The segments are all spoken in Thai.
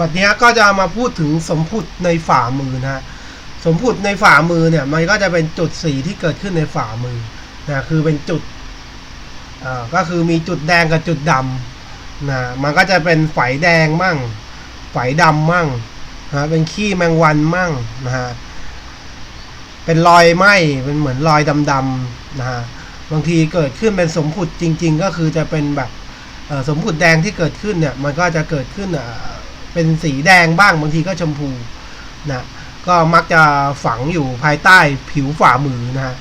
วันนี้ก็จะมาพูดถึงสมพุดในฝ่ามือนะฮะสมพุดในฝ่ามือเนี่ยมันก็จะเป็นจุดสีที่เกิดขึ้นในฝ่ามือนะคือเป็นจุดอ่าก็คือมีจุดแดงกับจุดดำนะมันก็จะเป็นไฝแดงมั่งไฝดำมั่งนะเป็นขี้แมงวันมั่งนะฮะเป็นรอยไหมเป็นเหมือนรอยดำๆนะฮะบางทีเกิดขึ้นเป็นสมผุดจริง ๆ ก็คือจะเป็นแบบสมผุดแดงที่เกิดขึ้นเนี่ยมันก็จะเกิดขึ้นอ่า เป็นสีแดงบ้างบางทีก็ชมพูนะก็มักจะฝังอยู่ภายใต้ผิวฝ่ามือนะฮะ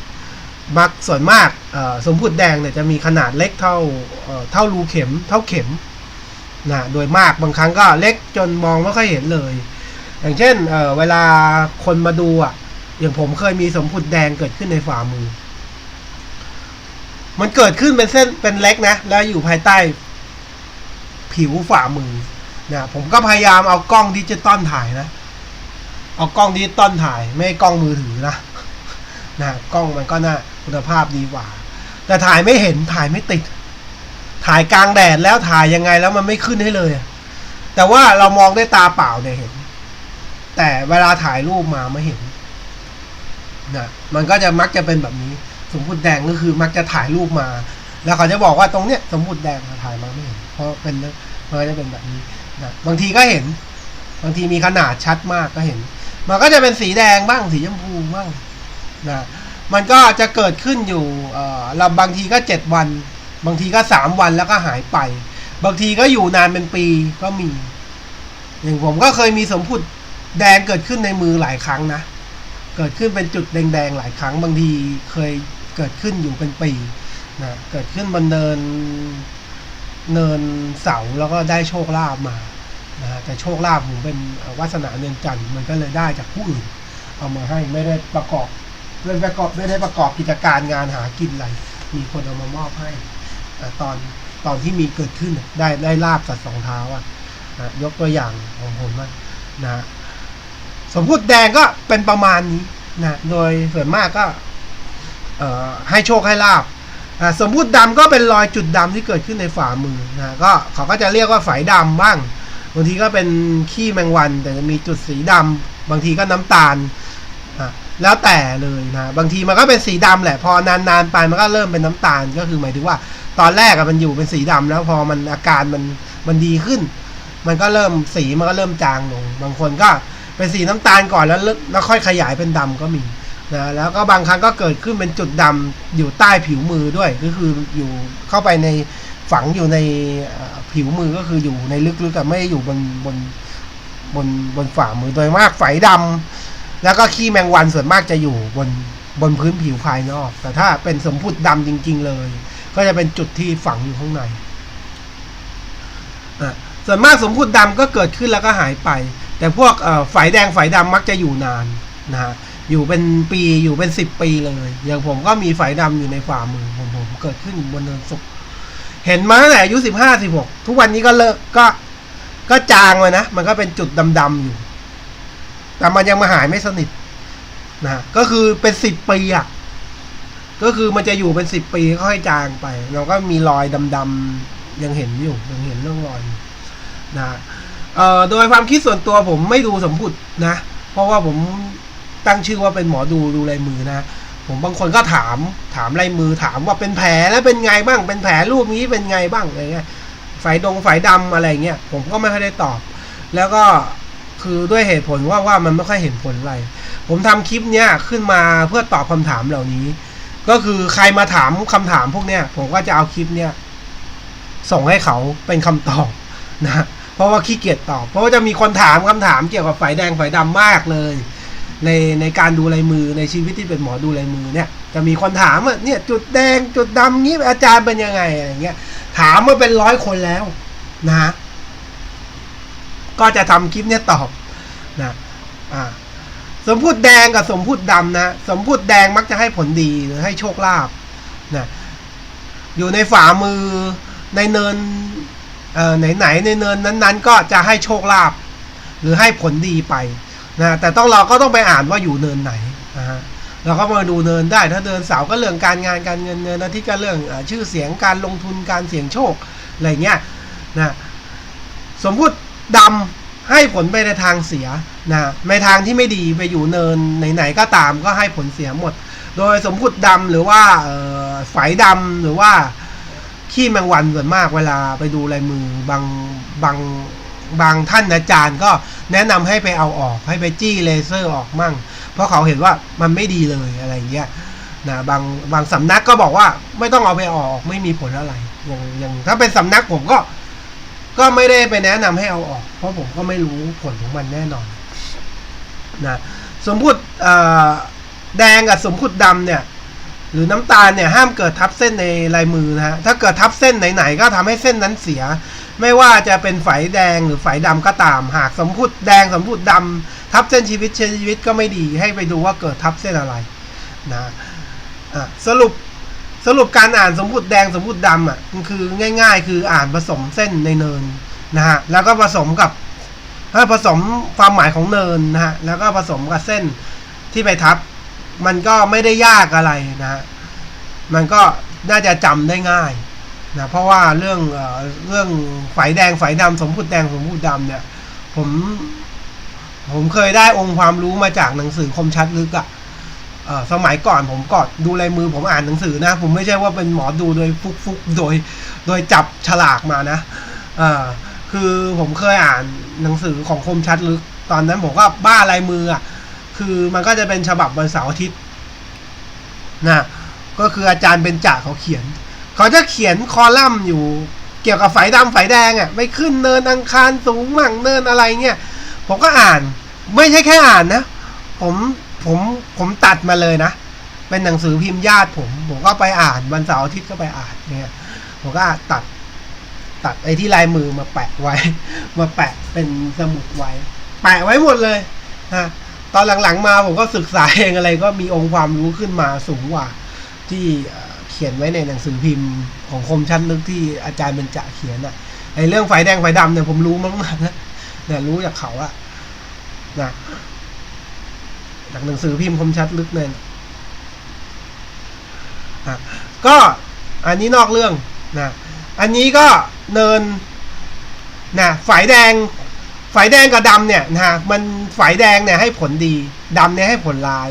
มักส่วนมากสมพุดแดงเนี่ยจะมีขนาดเล็กเท่าเท่ารูเข็มเท่าเข็มนะโดยมากบางครั้งก็เล็กจนมองไม่ค่อยเห็นเลย อย่างเช่นเเวลาคนมาดูอะอย่างผมเคยมีสมพุดแดงเกิดขึ้นในฝ่ามือ มันเกิดขึ้นเป็นเส้นเป็นเล็กนะ แล้วอยู่ภายใต้ผิวฝ่ามือ นะผมก็พยายามเอากล้องดิจิตอลถ่ายนะ เอากล้องดิจิตอลถ่าย ไม่กล้องมือถือนะนะกล้องมันก็น่าคุณภาพดีกว่า แต่ถ่ายไม่เห็นถ่ายไม่ติด ถ่ายกลางแดดแล้วถ่ายยังไงแล้วมันไม่ขึ้นให้เลย แต่ว่าเรามองด้วยตาเปล่าเนี่ยเห็น แต่เวลาถ่ายรูปมาไม่เห็นนะมันก็จะมักจะเป็นแบบนี้ สมมติแดงก็คือมักจะถ่ายรูปมา แล้วเขาจะบอกว่าตรงเนี้ยสมมติแดงถ่ายมาไม่เห็น เพราะเป็นมันก็จะเป็นแบบนี้ นะบางทีก็เห็น บางทีมีขนาดชัดมากก็เห็น มันก็จะเป็นสีแดงบ้างสีชมพูบ้างนะมันก็จะเกิดขึ้นอยู่เราบางทีก็เจ็ดวัน บางทีก็สามวันแล้วก็หายไป บางทีก็อยู่นานเป็นปีก็มี อย่างผมก็เคยมีสมพุดแดงเกิดขึ้นในมือหลายครั้งนะ เกิดขึ้นเป็นจุดแดงๆหลายครั้ง บางทีเคยเกิดขึ้นอยู่เป็นปีนะเกิดขึ้นบนเนินเนินเสาแล้วก็ได้โชคลาภมา นะฮะแต่โชคลาภผมเป็นวาสนาเนินจันทร์มันก็เลยได้จากผู้อื่น เอามาให้ไม่ได้ประกอบไม่ได้ประกอบไม่ได้ประกอบกิจการงานหากินอะไร มีคนเอามามอบให้ตอนตอนที่มีเกิดขึ้นได้ได้ลาบสัตว์สองเท้าอะยกตัวอย่างของผมอะนะสมพุติแดงก็เป็นประมาณนี้นะโดยส่วนมากก็ให้โชคให้ลาบสมมุติดำก็เป็นรอยจุดดำที่เกิดขึ้นในฝ่ามือนะก็เขาก็จะเรียกว่าฝายดำบ้าง บางทีก็เป็นขี้แมงวัน แต่จะมีจุดสีดำบางทีก็น้ำตาลอะแล้วแต่เลยนะบางทีมันก็เป็นสีดำแหละ พอนานๆไปมันก็เริ่มเป็นน้ำตาลก็คือหมายถึงว่า ตอนแรกมันอยู่เป็นสีดำแล้วพอมันอาการมันมันดีขึ้น มันก็เริ่มสีมันก็เริ่มจางลง บางคนก็เป็นสีน้ำตาลก่อนแล้วแล้วค่อยขยายเป็นดำก็มีนะแล้วก็บางครั้งก็เกิดขึ้นเป็นจุดดำอยู่ใต้ผิวมือด้วย ก็คืออยู่เข้าไปใน ฝังอยู่ในผิวมือก็คืออยู่ในลึกๆกับไม่อยู่บนบนบนบนฝ่ามือโดยมากไฝดำแล้วก็ขี้แมงวันส่วนมากจะอยู่บนบนพื้นผิวภายนอก แต่ถ้าเป็นสมพุดดำจริง ๆ เลย ก็จะเป็นจุดที่ฝังอยู่ข้างในอะส่วนมากสมพุดดำก็เกิดขึ้นแล้วก็หายไป แต่พวกเอ่อไฝแดงไฝดำมักจะอยู่นานนะฮะอยู่เป็นปีอยู่เป็นสิบปีเลย อย่างผมก็มีไฝดำอยู่ในฝ่ามือผมผมเกิดขึ้นบนเนินสุก เห็นมาตั้งแต่อายุสิบห้าสิบหกทุกวันนี้ก็เลิกก็ก็จางเลยนะ มันก็เป็นจุดดำๆอยู่ แต่มันยังมาหายไม่สนิทนะก็คือเป็นสิบปีอะก็คือมันจะอยู่เป็นสิบปีค่อยจางไป เราก็มีรอยดำๆยังเห็นอยู่ยังเห็นเรื่องรอยู่นะเอ่อโดยความคิดส่วนตัวผมไม่ดูสมพุดนะ เพราะว่าผมตั้งชื่อว่าเป็นหมอดูดูลายมือนะ ผมบางคนก็ถามถามลายมือถามว่าเป็นแผลแล้วเป็นไงบ้าง เป็นแผลรูปนี้เป็นไงบ้างอะไรเงี้ยไฝดงไฝดำอะไรเงี้ยผมก็ไม่ค่อยได้ตอบ แล้วก็คือด้วยเหตุผลว่าว่ามันไม่ค่อยเห็นผลอะไร ผมทำคลิปเนี้ยขึ้นมาเพื่อตอบคำถามเหล่านี้ ก็คือใครมาถามคำถามพวกเนี้ยผมก็จะเอาคลิปเนี้ยส่งให้เขาเป็นคำตอบนะเพราะว่าขี้เกียจตอบ เพราะว่าจะมีคนถามคำถามเกี่ยวกับไฝแดงไฝดำมากเลย ในในการดูลายมือในชีวิตที่เป็นหมอดูลายมือเนี่ย จะมีคนถามว่าเนี่ยจุดแดงจุดดำงี้อาจารย์เป็นยังไงอะไรเงี้ยถามมาเป็นร้อยคนแล้วนะ ก็จะทำคลิปเนี่ยตอบนะอ่าสมพูดแดงกับสมพูดดำนะ สมพูดแดงมักจะให้ผลดีหรือให้โชคลาภนะอยู่ในฝ่ามือในเนินเอ่อไหนๆในเนินนั้น ๆ ก็จะให้โชคลาภหรือให้ผลดีไป นะแต่ต้องเราก็ต้องไปอ่านว่าอยู่เนินไหนนะฮะเราก็มาดูเนินได้ถ้าเดินเสาก็เรื่องการงานการเงินเนินอาทิตย์ก็เรื่องอชื่อเสียงการลงทุนการเสี่ยงโชคอะไรเงี้ยนะสมมุติดให้ผลไปในทางเสียนะในทางที่ไม่ดีไปอยู่เนินไหนๆก็ตามก็ให้ผลเสียหมด โดยสมพุติดำหรือว่าเอ่อฝายดำหรือว่าขี้แมงวันส่วนมากเวลาไปดูลายมือบางบาง บางท่านอาจารย์ก็แนะนำให้ไปเอาออกให้ไปจี้เลเซอร์ออกมั่ง เพราะเขาเห็นว่ามันไม่ดีเลยอะไรเงี้ยนะบางบางสำนักก็บอกว่าไม่ต้องเอาไปออกไม่มีผลอะไรอย่างอย่างถ้าเป็นสำนักผมก็ ก็ไม่ได้ไปแนะนำให้เอาออก เพราะผมก็ไม่รู้ผลของมันแน่นอนนะสมพุติเอ่อแดงกับสมพุติดำเนี่ย หรือน้ำตาลเนี่ยห้ามเกิดทับเส้นในลายมือนะฮะถ้าเกิดทับเส้นไหนๆก็ทำให้เส้นนั้นเสีย ไม่ว่าจะเป็นฝายแดงหรือฝายดำก็ตาม หากสมพุติแดงสมพุติดำทับเส้นชีวิตชีวิตก็ไม่ดีให้ไปดูว่าเกิดทับเส้นอะไรนะะสรุปสรุปการอ่านสมพุติแดงสมพุติดำอะมันคือง่าย ๆ คืออ่านผสมเส้นในเนินนะฮะแล้วก็ผสมกับให้ผสมความหมายของเนินนะฮะแล้วก็ผสมกับเส้นที่ไปทับ มันก็ไม่ได้ยากอะไรนะฮะมันก็น่าจะจำได้ง่าย นะเพราะว่าเรื่องเอเรื่องฝายแดงฝายดำสมพุติแดงสมพุติดำเนี่ย ผมผมเคยได้องค์ความรู้มาจากหนังสือคมชัดลึกอะ่ะสมัยก่อนผมก็ดูลายมือผมอ่านหนังสือนะ ผมไม่ใช่ว่าเป็นหมอดูโดยฟุกฟุกโดยโดยจับฉลากมานะอ่าคือผมเคยอ่านหนังสือของคมชัดลึก ตอนนั้นผมก็บ้าลายมืออะคือมันก็จะเป็นฉบับวันเสาร์อาทิตย์นะก็คืออาจารย์เบญจาเขาเขียน เขาจะเขียนคอลัมน์อยู่ เกี่ยวกับไฟดำไฟแดงอะ่ะไปขึ้นเนินอังคารสูงมั่งเนินอะไรเงี้ยผมก็อ่าน ไม่ใช่แค่อ่านนะ ผมผมผมตัดมาเลยนะ เป็นหนังสือพิมพ์ญาติผม ผมก็ไปอ่านวันเสาร์อาทิตย์ก็ไปอ่านเนี่ยผมก็ตัดตัดไอ้ที่ลายมือมาแปะไว้ มาแปะเป็นสมุดไว้ แปะไว้หมดเลยนะตอนหลังๆมาผมก็ศึกษาเองอะไรก็มีองค์ความรู้ขึ้นมาสูงกว่าที่ เขียนไว้ในหนังสือพิมพ์ของคมชั้นลึกที่อาจารย์เบญจเขียนอะไอเรื่องไฟแดงไฟดำเนี่ยผมรู้มากๆนะเนี่ยรู้จากเขาอะนะจากหนังสือพิมพ์คมชัดลึกเนี่ยอะก็อันนี้นอกเรื่องนะอันนี้ก็เนินนะฝายแดงฝายแดงกับดำเนี่ยนะมันฝายแดงเนี่ยให้ผลดีดำเนี่ยให้ผลร้าย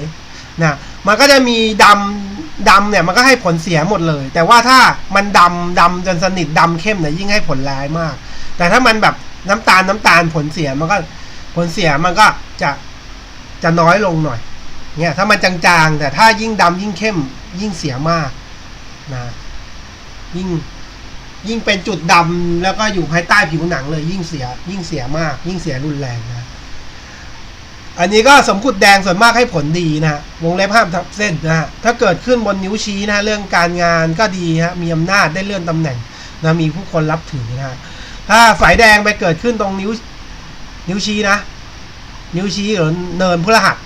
นะมันก็จะมีดำ ดำเนี่ยมันก็ให้ผลเสียหมดเลย แต่ว่าถ้ามันดำดำจนสนิทดำเข้มเนี่ยยิ่งให้ผลร้ายมาก แต่ถ้ามันแบบน้ำตาลน้ำตาลผลเสียมันก็ผลเสียมันก็จะจะน้อยลงหน่อยเนี่ยถ้ามันจางๆ แต่ถ้ายิ่งดำยิ่งเข้มยิ่งเสียมากนะยิ่งยิ่งเป็นจุดดำแล้วก็อยู่ภายใต้ผิวหนังเลยยิ่งเสียยิ่งเสียมาก ยิ่งเสียรุนแรงนะ อันนี้ก็สมกุดแดงส่วนมากให้ผลดีนะฮะวงเล็บห้ามทับเส้นนะฮะถ้าเกิดขึ้นบนนิ้วชี้นะฮะเรื่องการงานก็ดีฮะมีอำนาจได้เลื่อนตำแหน่งนะมีผู้คนรับถือนะฮะถ้าฝายแดงไปเกิดขึ้นตรงนิ้วนิ้วชี้นะ นิ้วชี้หรือเนินพฤหัส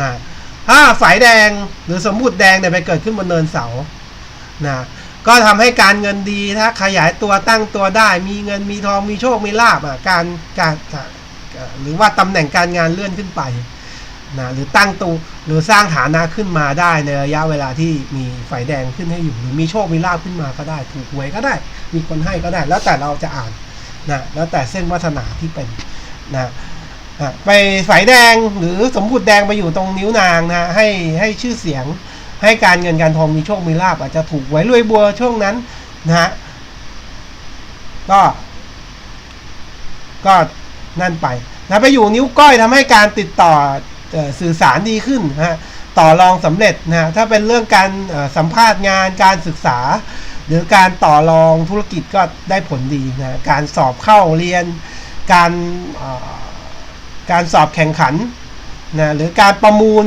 นะถ้าฝายแดงหรือสมบุติแดงเนี่ยไปเกิดขึ้นบนเนินเสานะก็ทำให้การเงินดีถ้าขยายตัวตั้งตัวได้ มีเงินมีทองมีโชคมีลาบอะการการ หรือว่าตำแหน่งการงานเลื่อนขึ้นไปนะหรือตั้งตัวหรือสร้างฐานะขึ้นมาได้ในระยะเวลาที่มีไฟแดงขึ้นให้อยู่ หรือมีโชคมีลาบขึ้นมาก็ได้ถูกหวยก็ได้ มีคนให้ก็ได้ แล้วแต่เราจะอ่านนะแล้วแต่เส้นวาสนาที่เป็นนะอะไปสายแดงหรือสมบุติแดงไปอยู่ตรงนิ้วนางนะให้ให้ชื่อเสียงให้การเงินการทองมีโชคมีลาบอาจจะถูกไว้รวยบัวช่วงนั้นนะฮะก็ ก็ นั่นไปนะไปอยู่นิ้วก้อยทำให้การติดต่อสื่อสารดีขึ้นนะฮะต่อรองสำเร็จนะถ้าเป็นเรื่องการสัมภาษณ์งานการศึกษา หรือการต่อรองธุรกิจก็ได้ผลดีนะการสอบเข้าเรียน การการสอบแข่งขันนะหรือการประมูล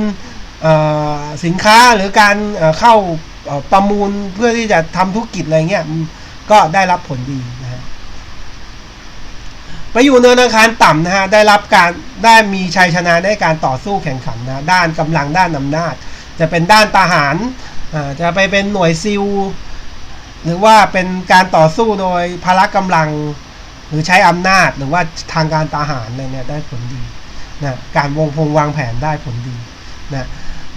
สินค้าหรือการเข้าประมูลเพื่อที่จะทำธุรกิจอะไรเงี้ยก็ได้รับผลดีนะ ไปอยู่เนินอาคารต่ำนะฮะได้รับการได้มีชัยชนะในการต่อสู้แข่งขันนะด้านกำลังด้านอำนาจ จะเป็นด้านทหารจะไปเป็นหน่วยซิลหรือว่าเป็นการต่อสู้โดยพละกำลัง หรือใช้อำนาจหรือว่าทางการทหารอะไรเนี่ยได้ผลดีนะการวงพงวางแผนได้ผลดีนะ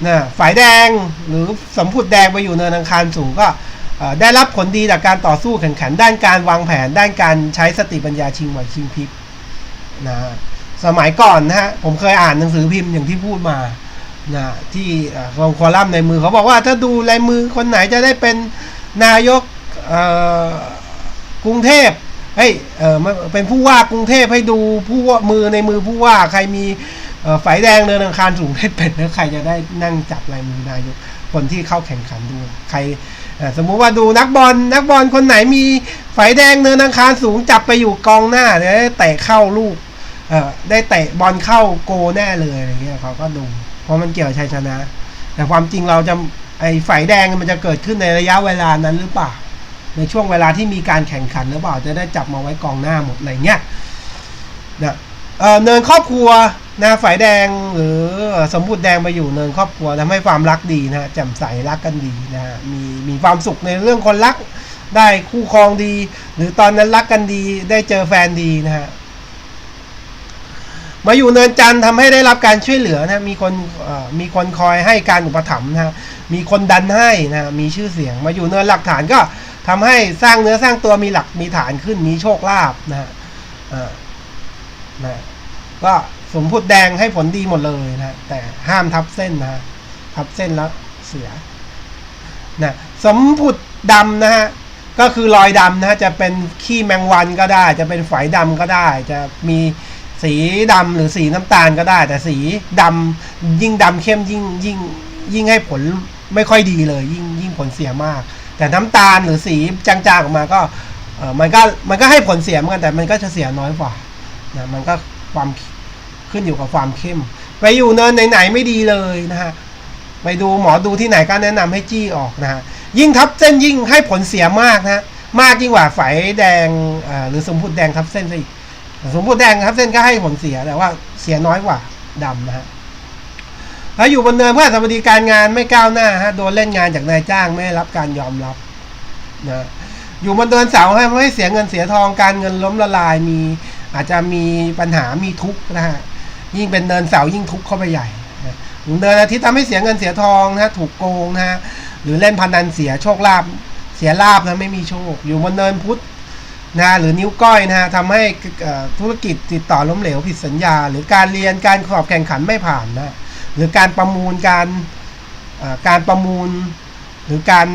นะฝ่ายแดงหรือสมพุดแดงไปอยู่เนินอังคารสูงก็ ได้รับผลดีจากการต่อสู้แข่งขัน ด้านการวางแผน ด้านการใช้สติปัญญาชิงไหวชิงพลิบนะสมัยก่อนนะฮะผมเคยอ่านหนังสือพิมพ์อย่างที่พูดมานะที่เอ่อลงคอลัมน์ในมือเขาบอกว่าถ้าดูลายมือคนไหนจะได้เป็นนายกกรุงเทพเฮ้ยเออเป็นผู้ว่ากรุงเทพให้ดูผู้ว่ามือในมือผู้ว่าใครมีเอ่อไฟแดงเดินอังคารสูงให้เป็นแล้วใครจะได้นั่งจับลายมือนายกคนที่เข้าแข่งขันด้วยใคร สมมุติว่าดูนักบอลนักบอลคนไหนมีไฟแดงเนินอังคารสูงจับไปอยู่กองหน้าเดี๋ยวได้เตะเข้าลูกเออได้เตะบอลเข้าโกแน่เลยอะไรเงี้ยเขาก็ดูเพราะมันเกี่ยวกับชัยชนะ แต่ความจริงเราจะไอ้ไฟแดงมันจะเกิดขึ้นในระยะเวลานั้นหรือเปล่าในช่วงเวลาที่มีการแข่งขันหรือเปล่าจะได้จับมาไว้กองหน้าหมดอะไรเงี้ย เนินครอบครัวนะฝ่ายแดงหรือสมบูรณ์แดงไปอยู่เนินครอบครัวทำให้ความรักดีนะฮะแจ่มใสรักกันดีนะฮะมีมีความสุขในเรื่องคนรักได้คู่ครองดี หรือตอนนั้นรักกันดีได้เจอแฟนดีนะฮะมาอยู่เนินจันทร์ทำให้ได้รับการช่วยเหลือนะมีคนมีคนคอยให้การอุปถัมภ์นะฮะมีคนดันให้นะมีชื่อเสียง มาอยู่เนินหลักฐานก็ทำให้สร้างเนื้อสร้างตัวมีหลักมีฐานขึ้นมีโชคลาภนะฮะ นะก็สมพุดแดงให้ผลดีหมดเลยนะแต่ห้ามทับเส้นนะทับเส้นแล้วเสียนะสมผุดดำนะฮะก็คือรอยดำนะฮะจะเป็นขี้แมงวันก็ได้ จะเป็นฝอยดำก็ได้ จะมีสีดำหรือสีน้ำตาลก็ได้ แต่สีดำยิ่งดำเข้มยิ่งยิ่งยิ่งให้ผลไม่ค่อยดีเลย ยิ่งยิ่งผลเสียมาก แต่น้ำตาลหรือสีจางๆออกมาก็มันก็มันก็ให้ผลเสียเหมือนกันแต่มันก็จะเสียน้อยกว่า นะมันก็ความขึ้นอยู่กับความเข้ม ไปอยู่เนินไหนๆไม่ดีเลยนะฮะไปดูหมอดูที่ไหนก็แนะนำให้จี้ออกนะฮะยิ่งทับเส้นยิ่งให้ผลเสียมากนะฮะมากยิ่งกว่าไฝแดงหรือสมพุดแดงทับเส้นซะอีกสมพุดแดงทับเส้นก็ให้ผลเสียแต่ว่าเสียน้อยกว่าดำนะฮะแล้วอยู่บนเนินเพื่อสวัสดิการงานไม่ก้าวหน้าฮะโดนเล่นงานจากนายจ้างไม่รับการยอมรับนะอยู่บนเนินเสาให้ไม่เสียเงินเสียทองการเงินล้มละลายมี อาจจะมีปัญหามีทุกข์นะฮะยิ่งเป็นเนินเสายิ่งทุกข์เข้าไปใหญ่เดินอาทิตย์ทำให้เสียเงินเสียทองนะถูกโกงนะฮะหรือเล่นพนันเสียโชคลาภเสียลาบนะไม่มีโชค อยู่บนเนินพุทธนะหรือนิ้วก้อยนะฮะทำให้ธุรกิจติดต่อล้มเหลวผิดสัญญา หรือการเรียนการสอบแข่งขันไม่ผ่านนะหรือการประมูลการการประมูล หรือการ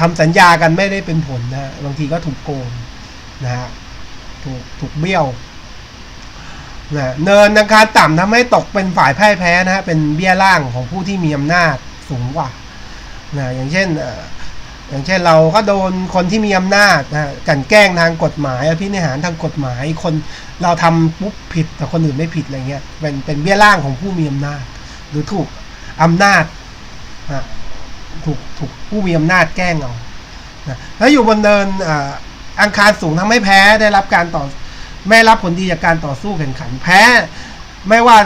ทำสัญญากันไม่ได้เป็นผลนะบางทีก็ถูกโกงนะฮะถูกถูกเบี้ยว นะเนินอังคารต่ำทำให้ตกเป็นฝ่ายพ่ายแพ้นะฮะเป็นเบี้ยล่างของผู้ที่มีอำนาจสูงกว่านะอย่างเช่นอย่างเช่นเราก็โดนคนที่มีอำนาจนะกันแกล้งทางกฎหมายอภินิหารทางกฎหมายคนเราทำปุ๊บผิดแต่คนอื่นไม่ผิดอะไรเงี้ยเป็นเป็นเบี้ยล่างของผู้มีอำนาจ หรือถูกอำนาจนะถูกถูกผู้มีอำนาจแกล้งเอานะแล้วอยู่บนเนินอ่ออังคารสูงทำให้แพ้ได้รับการต่อ ไม่รับผลดีจากการต่อสู้แข่งขันแพ้ ไม่ว่า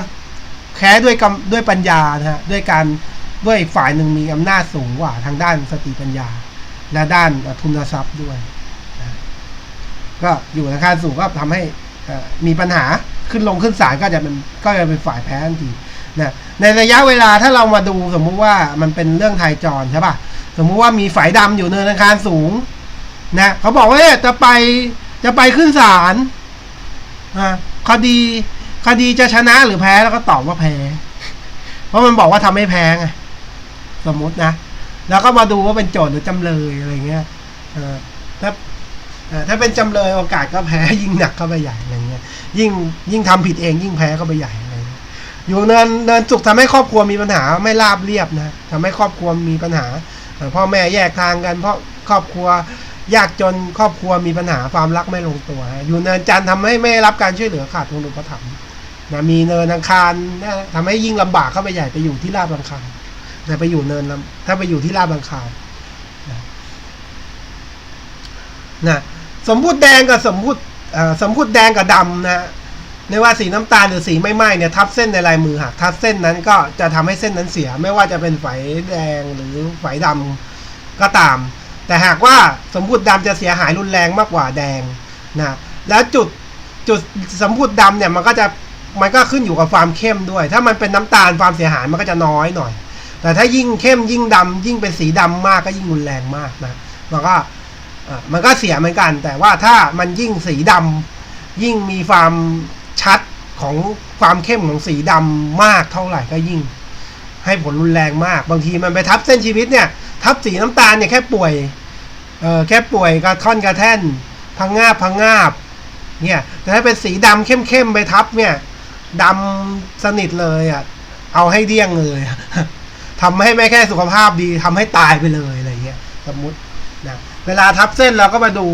แพ้ด้วยกำด้วยปัญญานะฮะด้วยการด้วยฝ่ายหนึ่งมีอำนาจสูงกว่าทางด้านสติปัญญา และด้านทุนทรัพย์ด้วยก็อยู่ในการสูงก็ทำให้มีปัญหาขึ้นลงขึ้นศาลก็จะเป็นก็จะเป็นฝ่ายแพ้ทันทีนะในระยะเวลาถ้าเรามาดูสมมุติว่ามันเป็นเรื่องไทยจรใช่ป่ะสมมุติว่ามีฝ่ายดำอยู่เนินาคารสูงนะเขาบอกว่าจะไปจะไปขึ้นศาล คดีคดีจะชนะหรือแพ้แล้วก็ตอบว่าแพ้ เพราะมันบอกว่าทำให้แพ้ไงสมมตินะ แล้วก็มาดูว่าเป็นโจทย์หรือจำเลยอะไรเงี้ยถ้าถ้าเป็นจำเลยโอกาสก็แพ้ยิ่งหนักเข้าไปใหญ่อะไรเงี้ย ยิ่งยิ่งทำผิดเองยิ่งแพ้เข้าไปใหญ่อะไรอยู่เนินเนินจุกทำให้ครอบครัวมีปัญหาไม่ราบเรียบนะทำให้ครอบครัวมีปัญหาพ่อแม่แยกทางกัน เพราะครอบครัว ยากจนครอบครัวมีปัญหาความรักไม่ลงตัวฮะอยู่เนินจันทร์ทำให้ไม่รับการช่วยเหลือขาดทุนอุปถัมภ์นะมีเนินอังคารนะทำให้ยิ่งลำบากเข้าไปใหญ่ไปอยู่ที่ราบอังคารนะไปอยู่เนินลำถ้าไปอยู่ที่ราบอังคารนะนะสมพูดแดงกับสมพูดเอ่อสมพูดแดงกับดำนะไม่ว่าสีน้ำตาลหรือสีไม่ไหม้เนี่ยทับเส้นในลายมือหักทับเส้นนั้นก็จะทำให้เส้นนั้นเสีย ไม่ว่าจะเป็นไฝแดงหรือไฝดำก็ตาม แต่หากว่าสมพูดดำจะเสียหายรุนแรงมากกว่าแดงนะแล้วจุดจุดสมพูดดำเนี่ยมันก็จะมันก็ขึ้นอยู่กับความเข้มด้วย ถ้ามันเป็นน้ำตาลความเสียหายมันก็จะน้อยหน่อย แต่ถ้ายิ่งเข้มยิ่งดำยิ่งเป็นสีดำมากก็ยิ่งรุนแรงมากนะมันก็มันก็เสียเหมือนกัน แต่ว่าถ้ามันยิ่งสีดำยิ่งมีความชัดของความเข้มของสีดำมากเท่าไหร่ก็ยิ่ง ให้ผลรุนแรงมาก บางทีมันไปทับเส้นชีวิตเนี่ย ทับสีน้ำตาลเนี่ยแค่ป่วย เออแค่ป่วยกระท่อนกระแท่น พังงาบพังงาบ เนี่ย แต่ถ้าเป็นสีดำเข้มๆไปทับเนี่ยดำสนิทเลยอะ เอาให้เดี้ยงเลยทำให้ไม่แค่สุขภาพดีทำให้ตายไปเลยอะไรเงี้ย สมมุตินะเวลาทับเส้นเราก็มาดู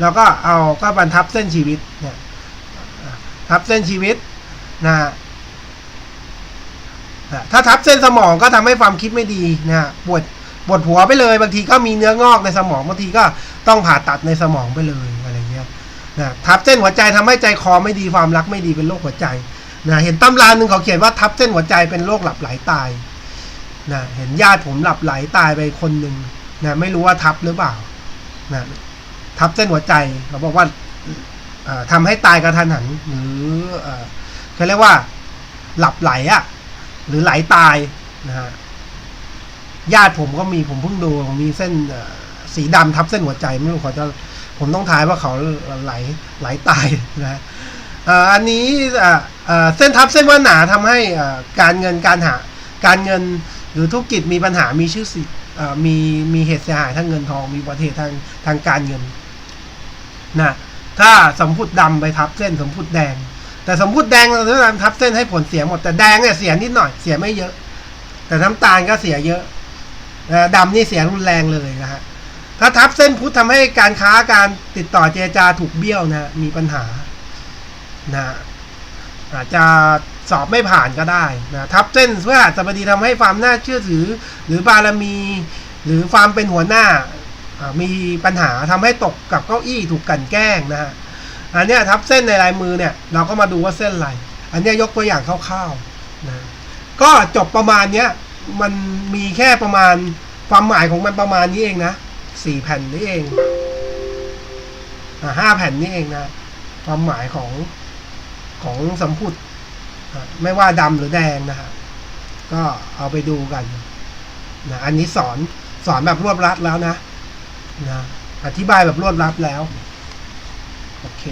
เราก็เอาก็บรรทับเส้นชีวิตเนี่ยอะทับเส้นชีวิตนะอะถ้าทับเส้นสมองก็ทำให้ความคิดไม่ดีนะปวด ปวดหัวไปเลย บางทีก็มีเนื้องอกในสมองบางทีก็ต้องผ่าตัดในสมองไปเลยอะไรเงี้ยนะทับเส้นหัวใจทำให้ใจคอไม่ดีความรักไม่ดีเป็นโรคหัวใจนะเห็นตำราหนึ่งเขาเขียนว่าทับเส้นหัวใจเป็นโรคหลับไหลตายนะเห็นญาติผมหลับไหลตายไปคนหนึ่งนะไม่รู้ว่าทับหรือเปล่านะทับเส้นหัวใจเขาบอกว่าเอ่อทำให้ตายกระทันหันหรือเอ่เขาเรียกว่า หลับไหลอะหรือไหลตายนะฮะ ญาติผมก็มีผมเพิ่งดูมีเส้นสีดำทับเส้นหัวใจไม่รู้เขาจะผมต้องทายว่าเขาไหลไหลตายนะอันนี้เส้นทับเส้นว่าหนาทำให้การเงินการหาการเงินหรือธุรกิจมีปัญหามีชื่อเสียมีมีเหตุเสียหายทางเงินทองมีอุบัติเหตุทางทางการเงินนะถ้าสมพุดดำไปทับเส้นสมพุดแดง แต่สมพุดแดงเราจะทับเส้นให้ผลเสียหมดแต่แดงเนี่ยเสียนิดหน่อยเสียไม่เยอะ แต่น้ำตาลก็เสียเยอะ นะดำนี่เสียรุนแรงเลยนะฮะถ้าทับเส้นพุทธทำให้การค้าการติดต่อเจรจาถูกเบี้ยวนะมีปัญหานะอาจจะสอบไม่ผ่านก็ได้นะทับเส้นเพื่อสบดีทำให้ความน่าเชื่อถือ หรือบารมี หรือความเป็นหัวหน้ามีปัญหาทำให้ตกกับเก้าอี้ถูกกันแกล้งนะฮะอันนี้ทับเส้นในลายมือเนี่ยเราก็มาดูว่าเส้นอะไร อันนี้ยยกตัวอย่างคร่าวๆนะก็จบประมาณเนี้ย มันมีแค่ประมาณความหมายของมันประมาณนี้เองนะสี่แผ่นนี้เองอ่าห้าแผ่นนี้เองนะ ความหมายของของสมพุทธไม่ว่าดำหรือแดงนะฮะก็เอาไปดูกันนะอันนี้สอนสอนแบบรวบรัดแล้วนะนะอธิบายแบบรวบรัดแล้ว โอเค